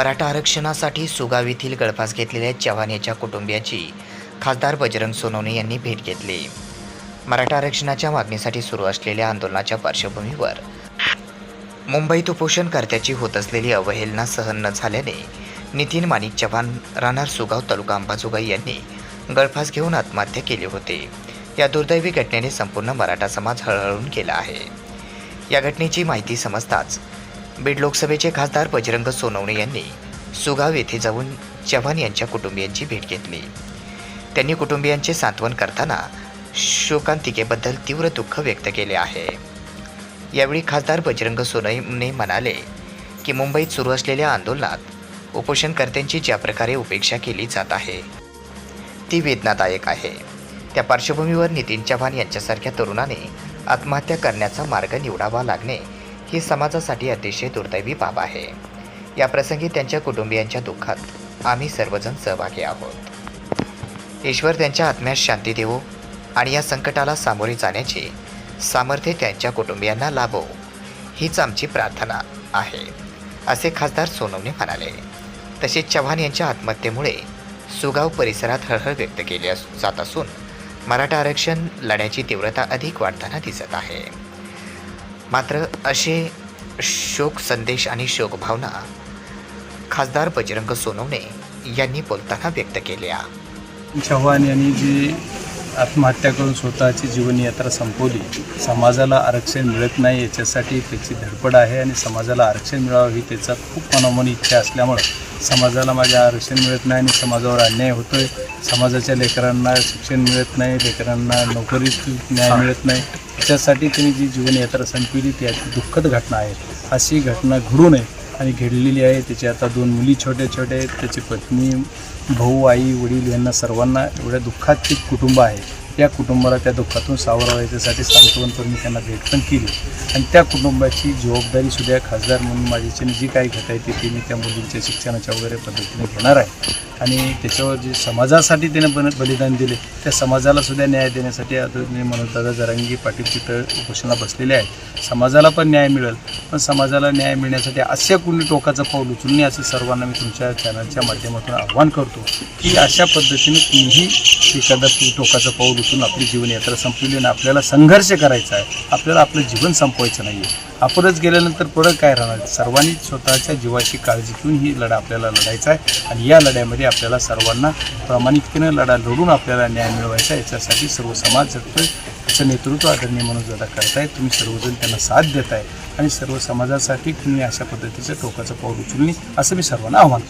मराठा आरक्षणासाठी सुगाव येथील गळफास घेतलेल्या चव्हाण याच्या कुटुंबियाची खासदार बजरंग सोनवणे यांनी भेट घेतली. मराठा आरक्षणाच्या मागणीसाठी सुरू असलेल्या आंदोलनाच्या पार्श्वभूमीवर मुंबईत उपोषणकर्त्याची होत असलेली अवहेलना सहन न झाल्याने नितीन माणिक चव्हाण राहणार सुगाव तालुका अंबाजोगाई यांनी गळफास घेऊन आत्महत्या केली होती. या दुर्दैवी घटनेने संपूर्ण मराठा समाज हळहळून गेला आहे. या घटनेची माहिती समजताच बीड लोकसभेचे खासदार बजरंग सोनवणे यांनी सुगाव येथे जाऊन चव्हाण यांच्या कुटुंबियांची भेट घेतली. त्यांनी कुटुंबियांचे सांत्वन करताना शोकांतिकेबद्दल तीव्र दुःख व्यक्त केले आहे. यावेळी खासदार बजरंग सोनवणे म्हणाले की मुंबईत सुरू असलेल्या आंदोलनात उपोषणकर्त्यांची ज्या प्रकारे उपेक्षा केली जात आहे ती वेदनादायक आहे. त्या पार्श्वभूमीवर नितीन चव्हाण यांच्यासारख्या तरुणाने आत्महत्या करण्याचा मार्ग निवडावा लागणे ही समाजासाठी अतिशय दुर्दैवी बाब आहे. या प्रसंगी त्यांच्या कुटुंबियांच्या दुःखात आम्ही सर्वजण सहभागी आहोत. ईश्वर त्यांच्या आत्म्यास शांती देवो आणि या संकटाला सामोरे जाण्याचे सामर्थ्य त्यांच्या कुटुंबियांना लाभो हीच आमची प्रार्थना आहे असे खासदार सोनमने म्हणाले. तसेच चव्हाण यांच्या आत्महत्येमुळे सुगाव परिसरात हळहळ व्यक्त केली जात असून मराठा आरक्षण लढ्याची तीव्रता अधिक वाढताना दिसत आहे. मात्र असे शोक संदेश आणि शोकभावना खासदार बजरंग सोनवणे यांनी बोलताना व्यक्त केल्या. चव्हाण यांनी जी आत्महत्या करून स्वतःची जीवनयात्रा संपवली समाजाला आरक्षण मिळत नाही याच्यासाठी त्याची धडपड आहे आणि समाजाला आरक्षण मिळावं ही त्याचा खूप मनोमनी इच्छा असल्यामुळं समाजाला माझ्या आरक्षण मिळत नाही आणि समाजावर अन्याय होतो आहे समाजाच्या लेकरांना शिक्षण मिळत नाही लेकरांना नोकरीत न्याय मिळत नाही. त्यासाठी त्यांनी जी जीवनयात्रा संपविली ती अति दुःखद घटना आहे. अशी घटना घडू नये आणि घडलेली आहे. त्याची आता दोन मुली छोटे छोटे आहेत. त्याची पत्नी भाऊ आई वडील यांना सर्वांना एवढ्या दुःखात ते कुटुंब आहे. त्या कुटुंबाला त्या दुःखातून सावरावं याच्यासाठी सांत्वन करून मी त्यांना भेट पण केली. आणि त्या कुटुंबाची जबाबदारी सुद्धा खासदार म्हणून माझ्याच्याने जी काही घेता येते ती मी त्या मुलींच्या शिक्षणाच्या वगैरे पद्धतीने घेणार आहे. आणि त्याच्यावर जे समाजासाठी त्याने बन बलिदान दिले त्या समाजाला सुद्धा न्याय देण्यासाठी आदरणीय मनोजदादा जरांगी पाटील तिथं उपोषणाला बसलेले आहेत. समाजाला पण न्याय मिळेल पण समाजाला न्याय मिळण्यासाठी अशा कुणी टोकाचं पाऊल उचलून असं सर्वांना मी तुमच्या चॅनलच्या माध्यमातून आव्हान करतो की अशा पद्धतीने तुम्ही एखादा टोकाचं पाऊल उचलून आपली जीवनयात्रा संपवली आणि आपल्याला संघर्ष करायचा आहे आपल्याला आपलं जीवन संपवायचं नाही आहे आपणच गेल्यानंतर पुढं काय राहणार? सर्वांनी स्वतःच्या जीवाची काळजी घेऊन ही लढा आपल्याला लढायचा आहे आणि या लढ्यामध्ये आपल्याला सर्वांना प्रामाणिकतेनं लढा लढून आपल्याला न्याय मिळवायचा आहे. याच्यासाठी सर्व समाज जगतोय. त्याचं नेतृत्व आदरणीय म्हणून दादा करताय तुम्ही सर्वजण त्यांना साथ देताय आणि सर्व समाजासाठी तुम्ही अशा पद्धतीचं टोकाचं पाऊल उचलणे असं मी सर्वांना आव्हान